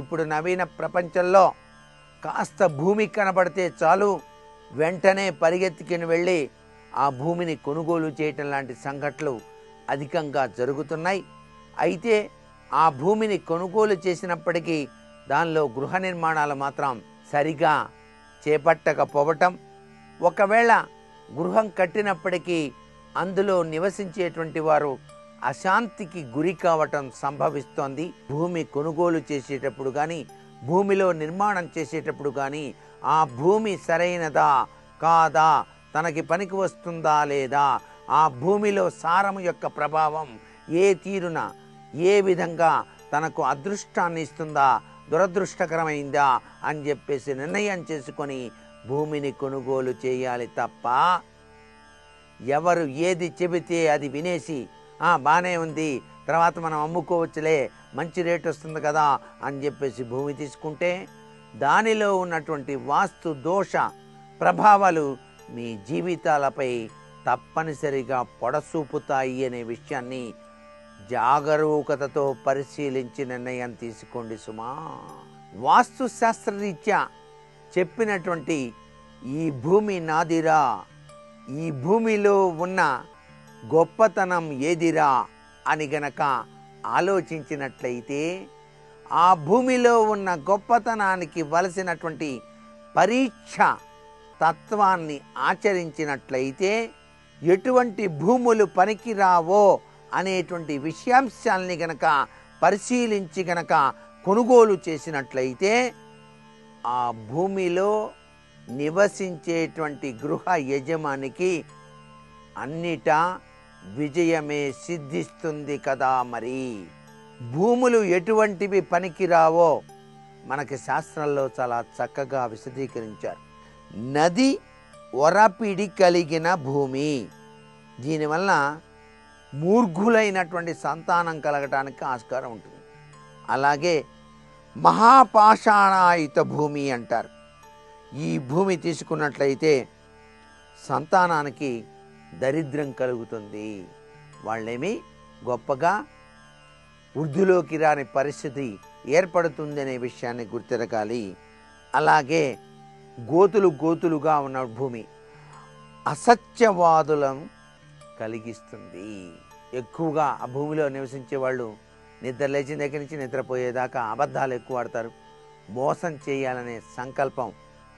ఇప్పుడు నవీన ప్రపంచంలో కాస్త భూమి కనబడితే చాలు. వెంటనే పరిగెత్తుకుని వెళ్ళి ఆ భూమిని కొనుగోలు చేయటం లాంటి సంఘటనలు అధికంగా జరుగుతున్నాయి. అయితే ఆ భూమిని కొనుగోలు చేసినప్పటికీ దానిలో గృహ నిర్మాణాలు మాత్రం సరిగా చేపట్టకపోవటం. ఒకవేళ గృహం కట్టినప్పటికీ అందులో నివసించేటువంటి వారు అశాంతికి గురి కావటం సంభవిస్తోంది. భూమి కొనుగోలు చేసేటప్పుడు కానీ భూమిలో నిర్మాణం చేసేటప్పుడు కానీ ఆ భూమి సరైనదా కాదా తనకి పనికి వస్తుందా లేదా ఆ భూమిలో సారం యొక్క ప్రభావం ఏ తీరున ఏ విధంగా తనకు అదృష్టాన్ని ఇస్తుందా దురదృష్టకరమైందా అని చెప్పేసి నిర్ణయం చేసుకొని భూమిని కొనుగోలు చేయాలి తప్ప ఎవరు ఏది చెబితే అది వినేసి బాగానే ఉంది. తర్వాత మనం అమ్ముకోవచ్చులే. మంచి రేట్ వస్తుంది కదా అని చెప్పేసి భూమి తీసుకుంటే దానిలో ఉన్నటువంటి వాస్తు దోష ప్రభావాలు మీ జీవితాలపై తప్పనిసరిగా పొడసూపుతాయి అనే విషయాన్ని జాగరూకతతో పరిశీలించి నిర్ణయం తీసుకోండి సుమా. వాస్తు శాస్త్రరీత్యా చెప్పినటువంటి ఈ భూమి నాదిరా. ఈ భూమిలో ఉన్న గొప్పతనం ఏదిరా అని గనక ఆలోచించినట్లయితే ఆ భూమిలో ఉన్న గొప్పతనానికి వలసినటువంటి పరీక్ష తత్వాన్ని ఆచరించినట్లయితే ఎటువంటి భూములు పనికిరావో అనేటువంటి విషయాంశాల్ని గనక పరిశీలించి గనక కొనుగోలు చేసినట్లయితే ఆ భూమిలో నివసించేటువంటి గృహ యజమానికి అన్నిటా విజయమే సిద్ధిస్తుంది కదా మరి. భూములు ఎటువంటివి పనికిరావో మనకి శాస్త్రంలో చాలా చక్కగా విశదీకరించారు. నది ఒరపిడి కలిగిన భూమి. దీనివల్ల మూర్ఘులైనటువంటి సంతానం కలగటానికి ఆస్కారం ఉంటుంది. అలాగే మహాపాషాణాయుత భూమి అంటారు. ఈ భూమి తీసుకున్నట్లయితే సంతానానికి దరిద్రం కలుగుతుంది. వాళ్ళేమి గొప్పగా వృద్ధిలోకి రాని పరిస్థితి ఏర్పడుతుంది అనే విషయాన్ని గుర్తిరగాలి. అలాగే గోతులు గోతులుగా ఉన్న భూమి అసత్యవాదులం కలిగిస్తుంది. ఎక్కువగా ఆ భూమిలో నివసించే వాళ్ళు నిద్ర లేచిన దగ్గర నుంచి నిద్రపోయేదాకా అబద్ధాలు ఎక్కువ ఆడతారు. మోసం చేయాలనే సంకల్పం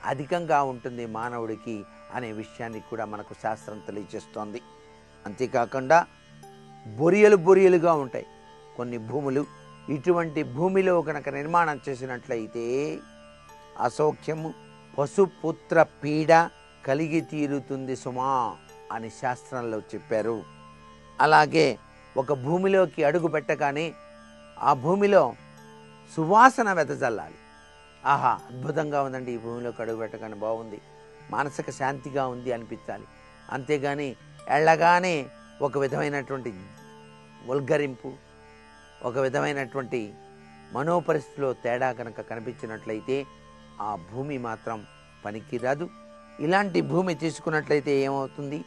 అధికంగా ఉంటుంది మానవుడికి. అనే విషయాన్ని కూడా మనకు శాస్త్రం తెలియజేస్తోంది. అంతేకాకుండా బొరియలు బొరియలుగా ఉంటాయి. కొన్ని భూములు ఇటువంటి భూమిలో కనుక నిర్మాణం చేసినట్లయితే అసౌఖ్యము పశుపుత్ర పీడ కలిగి తీరుతుంది సుమా అని శాస్త్రంలో చెప్పారు. అలాగే ఒక భూమిలోకి అడుగు పెట్టగానే ఆ భూమిలో సువాసన వెదజల్లాలి. ఆహా అద్భుతంగా ఉందండి ఈ భూమిలోకి అడుగు పెట్టగానే బాగుంది. మానసిక శాంతిగా ఉంది అనిపించాలి. అంతేగాని ఎళ్ళగానే ఒక విధమైనటువంటి ఉల్గరింపు ఒక విధమైనటువంటి మనోపరిస్థితిలో తేడా కనుక కనిపించినట్లయితే ఆ భూమి మాత్రం పనికిరాదు. ఇలాంటి భూమి తీసుకున్నట్లయితే ఏమవుతుంది?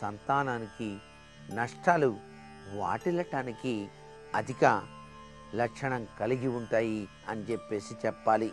సంతానానికి నష్టాలు వాటిల్లటానికి అధిక లక్షణం కలిగి ఉంటాయి అని చెప్పేసి చెప్పాలి.